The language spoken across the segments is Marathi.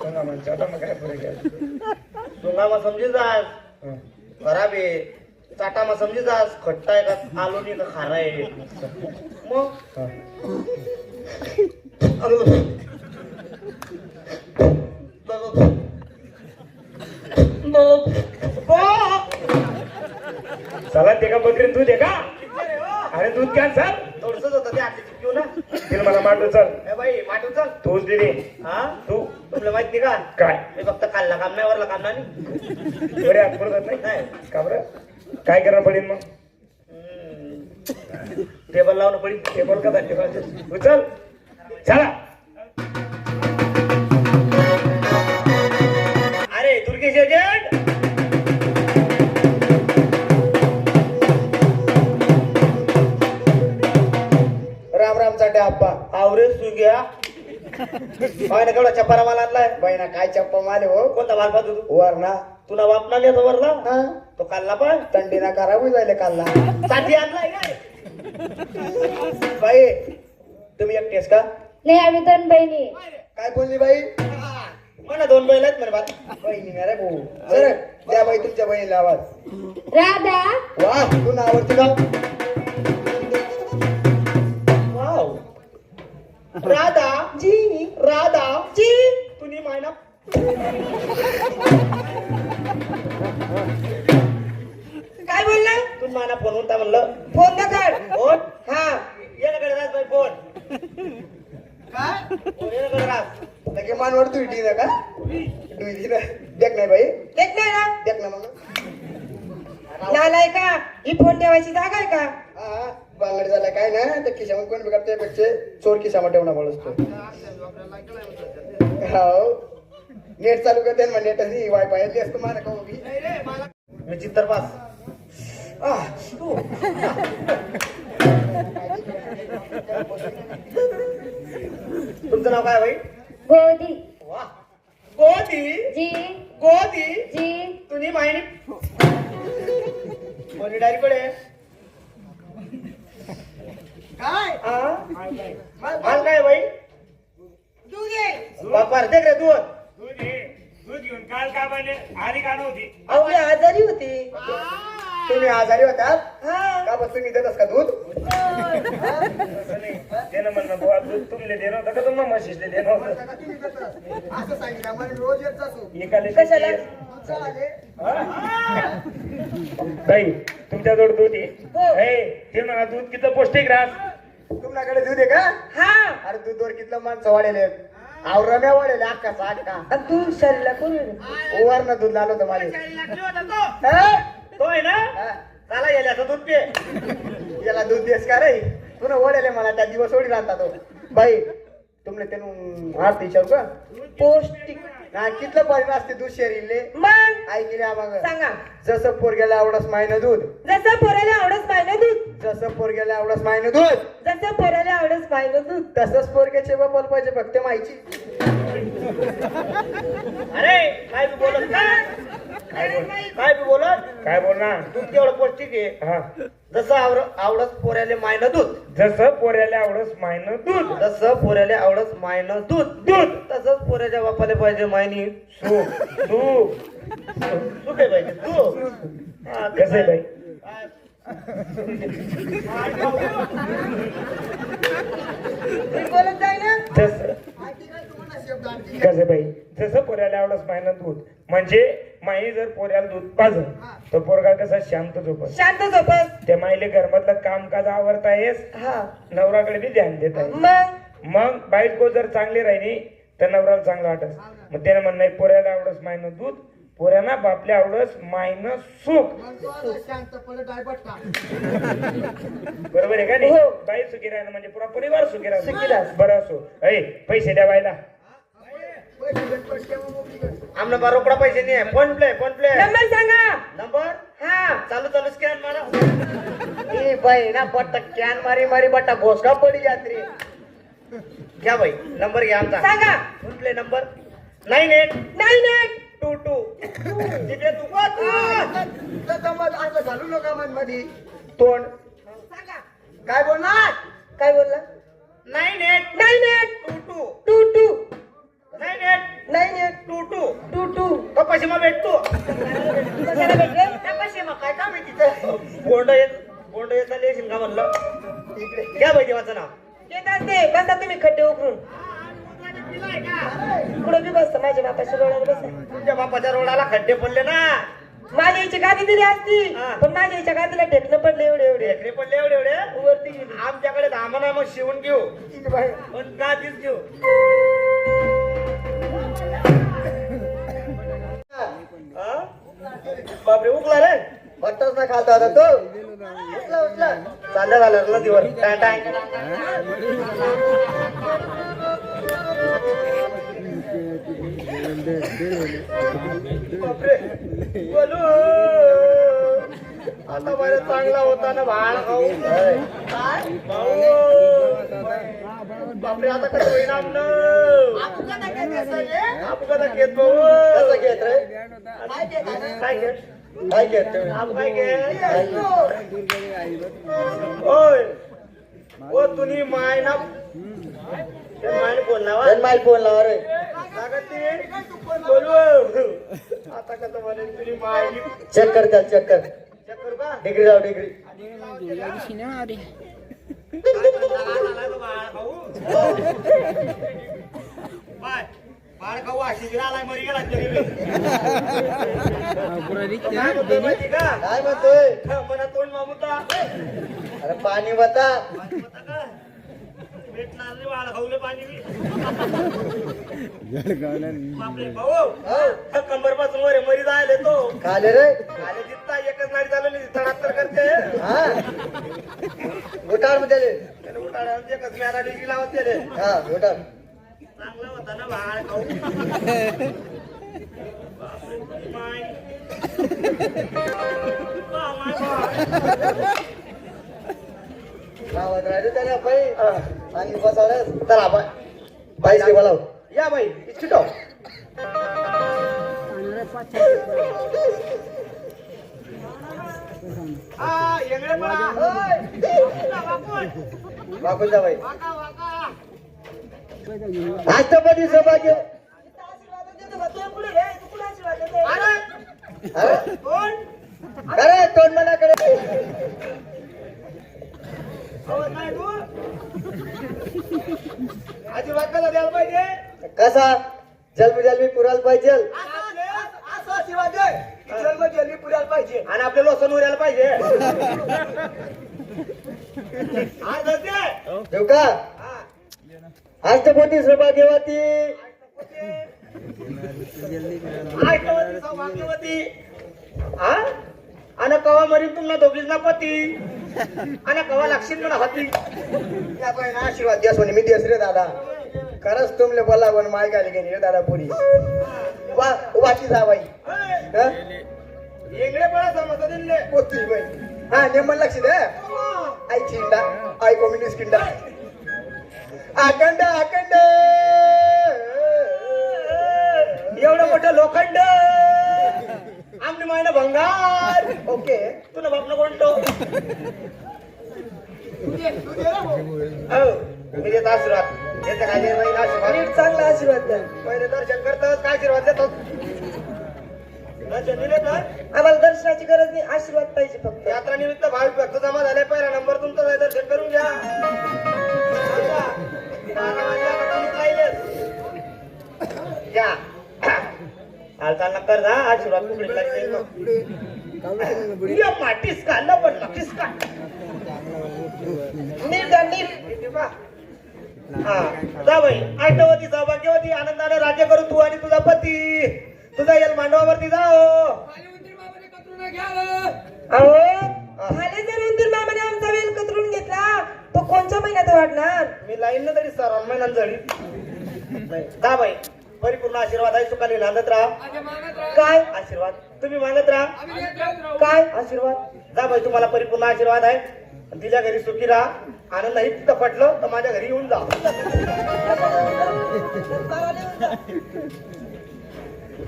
कोणा म्हणतो जास खराब आहे चाटामा समजी जास खट्टा आहे का आलू नाही का खारा आहे मग चला ते का बकरीन तू दे हा? तू? तुला माहीत का? काय? मी फक्त खाल्ला काम नाही वरला काम नाही. बरे हात पुरत नाही? का बरं? काय करायला पडेल मग. टेबल लावणं पडी. टेबल का टेबल उचल. चला. अरे दुर्गेश एजंट राम राम चाटे आप्पा आवरे सुग्या पाहिजे केवढा चप्पारा माल आणलाय? बहिणा काय चप्पा माले हो? कोणता माल पाहतो तू? वर ना तुला वापना लिहितो वरला हा? तो खाल्ला पण? थंडी ना खराब होई जायले कालला साठी आणलाय काय? बाई तुम्ही एकटेस का? नाही आम्ही दोन बहिणी. काय बोलली बाई? म्हणा दोन बैल आहेत म्हणे बात बहिणी अरे भाऊ. सर द्या बाई तुमच्या बहिणीला आवाज. राधा. वा तू ना आवडती का वाव. राधा. जी. राधा जी तुम्ही मायना काय बोलला? तुम्ही मायना फोन होता म्हणलं. फोन ना काढ फोन? हा. येण्याकडे राज बाई फोन. फोन येण्याकडे राज लगे मानवर तू इटी ना का? डुईली ना? देख नाही बाई देख नाही ना देख ना मग. नालाय का ही फोन ठेवायची जागा आहे का? बांगड झाला काय ना त्या खिशामध्ये कोण बिघडते पेक्षा चोर खिशामध्ये ठेवणं पडतो हो नेट चालू करते ना नेट वायफाय असतो मला का उभी मी चित्तरपास तुमचं नाव काय बाई? गोदी. वा. गोदी? जी. गोदी? जी. तुम्ही माहिती? कोणी डायरी कडे काय? माल काय बाई? तू घे बापार दे रे दूध? दूध घे. दूध घेऊन काल का बने आली का नव्हती? अवघी आजारी होती. तुम्ही आजारी होतात हा. का बस तुम्ही देतस का दूध? नाही त्यानं म्हणलं बुवा दूध तुमले देणं होतं का तुम्हाला म्हशीसले देणं होतं? असं सांगितलं मला रोज येत जातो. एकाले कशाला? ताई तुमच्याजवळ दूध आहे. हो. हे, ते म्हणा दूध किती पौष्टिक राहत? तुमच्याकडे दूध आहे का? हा. अरे दूधवर कितलं माणसं वाढेले आव रम्या वाढेले अख्खा साठ आणि तू शरीराला कोण? ओव्हर न दूध लालो होतं माझे तो आहे ना? हा? त्याला गेल्याचं दूध पे. याला दूध देस का रे? तू ओढेले मला त्या दिवस ओढी राहता तो. बाई तुमले त्यानं आरती विचारू का? पौष्टिक. ना कितलं परिणाम असते दूध शरीरले? मग? ऐकले आम्हाला सांगा. जसं पोरग्याला आवडस मायनं दूध. जसं पोराला आवडच पाहिलं दूध. जसं पोरग्याला आवडस मायनं दूध. जसं पोराला आवडच पाहिलं दूध. तसंच पोरग्याचे बापाला पाहिजे फक्त माहिती अरे काय बोलत काय बी बोलत काय बोलणार? दूध केवढं पौष्टिक आहे. हा. जसं आवड आवडत पोऱ्याले मायनं दूध. जसं पोऱ्याला आवडस मायनं दूध. जसं पोऱ्याले आवडत मायनं दूध. दूध. तसंच पोऱ्याच्या बापाले पाहिजे मायनी. सूप तू काय पाहिजे तू ते कसं आहे बाई? बोलत जाय ना जसं कसं बाई जसं पोऱ्याला आवडस मायनं दूध म्हणजे माई जर पोऱ्याला दूध पाजल तर पोरगा कसा शांत झोपत शांत झोपस. त्या माईले घरमधलं कामकाज आवडतायस हा. नवराकडे बी ध्यान देत आहे मग? मग बायको जर चांगली राहिली तर नवऱ्याला चांगलं वाटत मग त्याने म्हणणं पोऱ्याला आवडस मायनं दूध पोऱ्यांना बापल्या आवडस मायनं सुख. बरोबर आहे का नाही? हो. बाई सुखी राहणं म्हणजे पुरा परिवार सुखी राहणं. बरं असो. अय पैसे द्या बायला आमना बा रोकडा पैसे नाही आहे. PhonePe PhonePe number सांगा. नंबर हा. चालू चालू स्कॅन मारा. ए बाई ना बट्टा कॅन मारी मारी बट्टा घोसका पडी यात्री. घ्या बाई नंबर घ्या आमचा. सांगा. PhonePe number nine eight नाही नाही टू टू तिथे तू घालू नका मनमध्ये तोंड. सांगा. काय बोलणार काय बोलला? Nine eight nine eight two two two two nine eight nine eight two two two two कपाशी मग भेटतो कशाला भेटले काय काम आहे तिथं? बोंड येत बोंड येत आले येशील का म्हणलं इकडे. घ्या बाई देवाचं नाव. येतात ते बसा तुम्ही खड्डे उकरून पुढे बी बसता माझ्या बापाच्या डोळ्याला बसा. तुमच्या बापाच्या रोडाला खड्डे पडले ना. माझ्या आईची गादी दिली असती. हा. पण माझ्या आईच्या गादीला ढेकणं पडले एवढे एवढे. ढेकणे पडले एवढे एवढे. वरती गेली. आमच्याकडे धामा नाही मग शिवून घेऊ. इकडे बाहेर. पण गादीच घेऊ. बापरे उकला रे. बट्टाच नाही खालता आता तो. उचला उचला चालल्या झाल्या नदीवर बोलू. आता बरं चांगला होता ना भाळ खाऊ बापरे आता कसं होईना कसा घेत भाऊ कसं घेत रे? काय घेत काय घेत आप काय घेत ओय. ओ तुम्ही माय ना ते मायने बोल ना वा. माईल फोन लावा रे. आता कसं माय? चेक कर त्याला चेक कर. चेक करू का डिग्री लाव डिग्री. बाय बाळ खाऊ अशी गिरालाय मरी गेला तरी काय म्हणतोय माहिती का? काय म्हणतोय? मना तोंड मामुता. अरे पाणी बता भेटणार नाही बाळ खाऊले पाणी. बापरे भाऊ. हो. कंबरपासून वर मरी जायले तो. खाले रे. आले दिसता एकच नाडी झालं नाही तडात्तर करते. हा. घोटाळमध्ये उठाड्यावर एकच मॅरा डिग्री लावत हा घोटाळ चांगला होता ना बाळ खाऊ बापरे, माय. बा, माय, बा. गावात राहिलं त्याला बाई आणि बसावलं चला बाई बाईस बोलाव या बाई इच्छितो हा येंगळे. वाकून जा बाई कोण? अरे तोंड मना करे? आशीर्वाद द्यायला पाहिजे कसा जन्म जन्मी पुराला पाहिजे. जन्म जन्मी पुरायला पाहिजे आणि आपले लोसन उरायला पाहिजे. ठेवू का राष्ट्रपती सौभाग्यवती आयटवती सौभाग्यवती हा आणि कवा मरीन तुम्हाला दोघीच ना पती? आणि कवा लागशील म्हणा हाती? आशीर्वाद द्या सोनी. मी देस रे दादा. खरंच तुमले बोला पण माय गाली गेली रे दादा पुरी. वा वाची जा बाई? वेगळे पळा समजा दिले पोती बाई. हा नेमन लक्ष दे आई चिंडा आई कम्युनिस्ट किंडा अखंड अखंड एवढं मोठं लोखंड. आमने मायनं भंगार. ओके तुला बापनं कोणतो हो आशीर्वाद. काय आशीर्वाद. नीट चांगला आशीर्वाद द्या. पहिले दर्शन करतात काय आशीर्वाद देतात? आम्हाला दर्शनाची गरज नाही आशीर्वाद पाहिजे फक्त. यात्रा निमित्त भाविक भक्त जमा झाले. पहिला नंबर तुमचा दर्शन करून घ्या. बारा वाजले, आता तुम्ही राहिलेच. घ्या हालचाल न कर जा आशीर्वाद कुकडीत लागते. या माटीस का लवण मातीस का. नीट नीट? हा जा बाई. आठवती सौभाग्यवती आनंदाने राज्य करू तू आणि तुझा पती. तुझा येल मांडवावरती जाओ अहो. खाली जर उंदीर मामाने तो कोणत्या महिन्यात वाढणार? मी लाईन ना तरी सर महिन्यात जळी नाही. जा बाई. परिपूर्ण आशीर्वाद आहे सुखाने. नांदत राहा. काय आशीर्वाद? तुम्ही मागत राहा. काय आशीर्वाद? जा बाई तुम्हाला परिपूर्ण आशीर्वाद आहे. आणि तिच्या घरी सुखी राहा. आनंद नाही तिथं पटलं तर माझ्या घरी येऊन जा.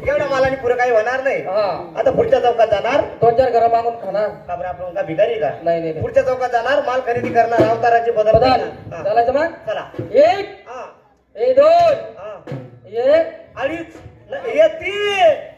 एवढ्या आणि पुढे काही होणार नाही. हा. आता पुढच्या चौकात जाणार? दोन चार घर मागून खाणार. का बरं आपण का भिकारी का? नाही नाही, पुढच्या चौकात जाणार माल खरेदी करणार अवताराचे बदल चालायचं मग? चला. एक हा, दोन. अडीच. तीन.